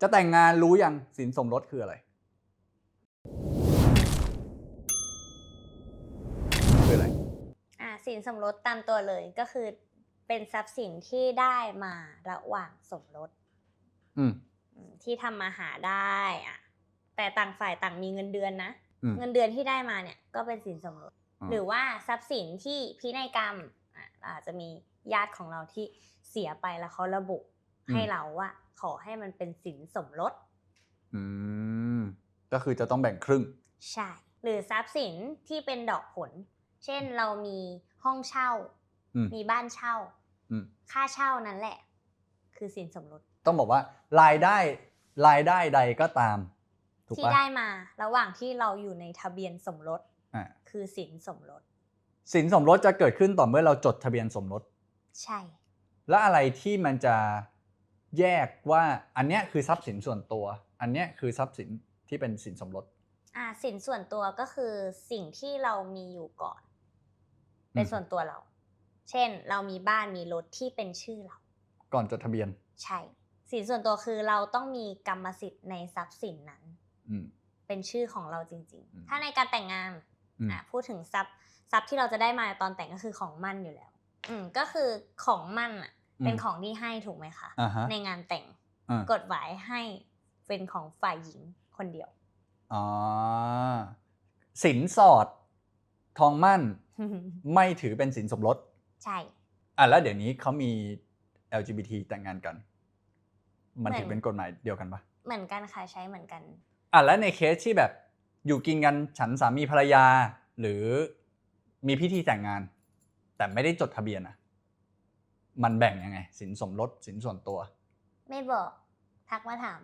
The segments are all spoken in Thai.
จะแต่งงานรู้ยังสินสมรสคืออะไรคืออะไร อ่าสินสมรสตามตัวเลยก็คือเป็นทรัพย์สินที่ได้มาระหว่างสมรสอืม อืมที่ทำมาหาได้อะแต่ต่างฝ่ายต่างมีเงินเดือนนะอืม เงินเดือนที่ได้มาเนี่ยก็เป็นสินสมรสาหรือว่าทรัพย์สินที่พินัยกรรมอะอาจจะมีญาติของเราที่เสียไปแล้วเขาระบุ ให้เราว่าขอให้มันเป็นสินสมรสอืมก็คือจะต้องแบ่งครึ่ง ใช่ หรือทรัพย์สินที่เป็นดอกผล เช่นเรามีห้องเช่า อืมมีบ้านเช่า อืม ค่าเช่านั่นแหละ คือสินสมรสต้องบอกว่ารายได้รายได้ใดก็ตาม ถูกที่ปะได้มา ระหว่างที่เราอยู่ในทะเบียนสมรสอ่าคือสินสมรสสินสมรสจะเกิดขึ้นต่อเมื่อเราจดทะเบียนสมรส ใช่ แล้วอะไรที่มันจะ แยกว่าอันเนี้ยคือทรัพย์สินส่วนตัว อันเนี้ยคือทรัพย์สินที่เป็นสินสมรส อ่าสินส่วนตัวก็คือสิ่งที่เรามีอยู่ก่อน เป็นอืมส่วนตัวเรา เช่น เรามีบ้านมีรถที่เป็นชื่อเรา ก่อนจดทะเบียน ใช่ สินส่วนตัวคือเราต้องมีกรรมสิทธิ์ในทรัพย์สินนั้น อืม เป็นชื่อของเราจริง อืมๆ ถ้าในการแต่งงานอืม อะพูดถึงทรัพย์ทรัพย์ที่เราจะได้มาตอนแต่งก็คือของมั่นอยู่แล้ว อืมก็คือของมั่นอะ เป็นของที่ให้ถูกไหมคะอ่าฮะในงานแต่งอ่ากฎหมายให้เป็นของฝ่ายหญิงคนเดียวอ๋อสินสอด ทองมั่น ไม่ถือเป็นสินสมรส ใช่อะแล้วเดี๋ยวนี้เขามี LGBT แต่งงานกัน มันเหมือนถือเป็นกฎหมายเดียวกันปะเหมือนกันค่ะใช้เหมือนกันอะแล้วในเคสที่แบบอยู่กินกันฉันสามีภรรยา หรือมีพิธีแต่งงาน แต่ไม่ได้จดทะเบียนอะ มันแบ่งยังไง สินสมรสสินส่วนตัว ไม่บอกทักมาถาม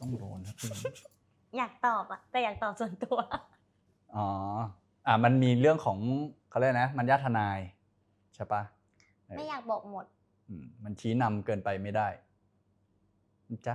ต้องโดนครับพี่อยากตอบอะแต่อยากตอบส่วนตัว อ๋ออะมันมีเรื่องของเขาเรียกนะ มันญาติทนายใช่ปะเไม่อยากบอกหมด อืมมันชี้นำเกินไปไม่ได้นะจ๊ะ